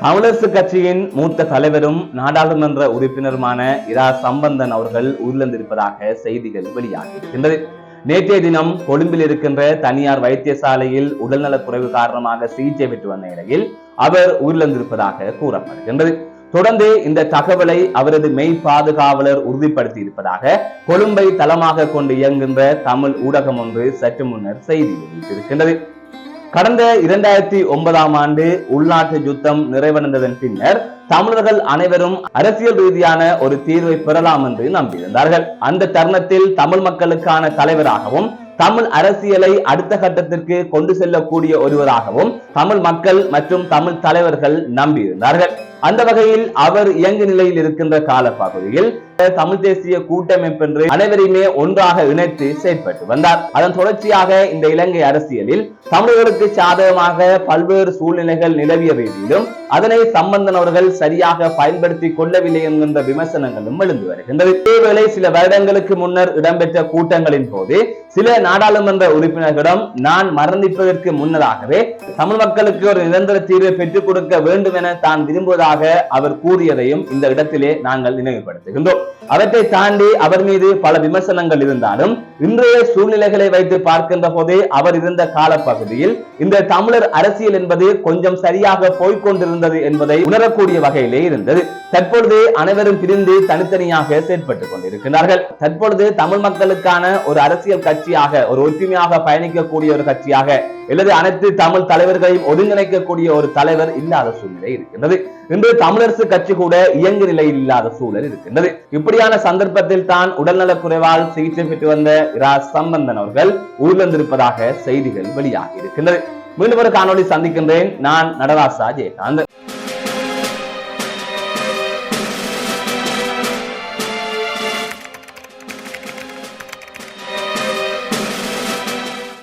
தமிழரசு கட்சியின் மூத்த தலைவரும் நாடாளுமன்ற உறுப்பினருமான இரா சம்பந்தன் அவர்கள் உயிரிழந்திருப்பதாக செய்திகள் வெளியாகியிருக்கின்றது நேற்றைய தினம் கொழும்பில் இருக்கின்ற தனியார் வைத்தியசாலையில் உடல்நலக் குறைவு காரணமாக சிகிச்சை பெற்று வந்த நிலையில் அவர் உயிரிழந்திருப்பதாக கூறப்படுகின்றது தொடர்ந்து இந்த தகவலை அவரது மெய் பாதுகாவலர் உறுதிப்படுத்தி இருப்பதாக கொழும்பை தளமாக கொண்டு இயங்குகின்ற தமிழ் ஊடகம் ஒன்று சற்று முன்னர் செய்தி வெளியிட்டிருக்கின்றது. கடந்த இரண்டாயிரத்தி ஒன்பதாம் ஆண்டு உள்நாட்டு யுத்தம் நிறைவடைந்ததன் பின்னர் தமிழர்கள் அனைவரும் அரசியல் ரீதியான ஒரு தீர்வை பெறலாம் என்று நம்பியிருந்தார்கள். அந்த தருணத்தில் தமிழ் மக்களுக்கான தலைவராகவும் தமிழ் அரசியலை அடுத்த கட்டத்திற்கு கொண்டு செல்லக்கூடிய ஒருவராகவும் தமிழ் மக்கள் மற்றும் தமிழ் தலைவர்கள் நம்பியிருந்தார்கள். அந்த வகையில் அவர் இயங்கு நிலையில் இருக்கின்ற காலப்பகுதியில் தமிழ் தேசிய கூட்டமைப்பு என்று அனைவரையுமே ஒன்றாக இணைத்து செயற்பட்டு வந்தார். அதன் தொடர்ச்சியாக இந்த இலங்கை அரசியலில் தமிழர்களுக்கு சாதகமாக பல்வேறு சூழ்நிலைகள் நிலவிய ரீதியிலும் அதனை சம்பந்தன் அவர்கள் சரியாக பயன்படுத்தி கொள்ளவில்லை என்கின்ற விமர்சனங்களும் எழுந்து வருகின்றது. இதேவேளை சில வருடங்களுக்கு முன்னர் இடம்பெற்ற கூட்டங்களின் போது சில நாடாளுமன்ற உறுப்பினர்களிடம் நான் மரணிப்பதற்கு முன்னதாகவே தமிழ் மக்களுக்கு ஒரு நிரந்தர தீர்வை பெற்றுக் கொடுக்க வேண்டும் என தான் விரும்புவதாக அவர் கூறியதையும் இந்த இடத்திலே நாங்கள் நினைவுபடுத்துகின்றோம். அவற்றை தாண்டி அவர் மீது பல விமர்சனங்கள் இருந்தாலும் இன்றைய சூழ்நிலைகளை வைத்து பார்க்கின்ற போதே அவர் இருந்த காலப்பகுதியில் இந்த தமிழர் அரசியல் என்பது கொஞ்சம் சரியாக போய்கொண்டிருந்தது என்பதை உணரக்கூடிய வகையிலே இருந்தது. தற்பொழுது அனைவரும் பிரிந்து தனித்தனியாக செயற்பட்டுக் கொண்டிருக்கிறார்கள் தற்பொழுது தமிழ் மக்களுக்கான ஒரு அரசியல் கட்சியாக ஒரு ஒற்றுமையாக பயணிக்கக்கூடிய ஒரு கட்சியாக அல்லது அனைத்து தமிழ் தலைவர்களையும் ஒருங்கிணைக்கக்கூடிய ஒரு தலைவர் இல்லாத சூழ்நிலை இருக்கின்றது. இன்று தமிழரசு கட்சி கூட இயங்கு நிலையில் இல்லாத சூழல் இருக்கின்றது. இப்படியான சந்தர்ப்பத்தில் தான் உடல்நலக் குறைவால் சிகிச்சை பெற்று வந்த இரா சம்பந்தன் அவர்கள் உயிரிழந்திருப்பதாக செய்திகள் வெளியாகி இருக்கின்றது. மீண்டும் ஒரு காணொளி சந்திக்கின்றேன். நான் நடராசா ஜெயகாந்தன்.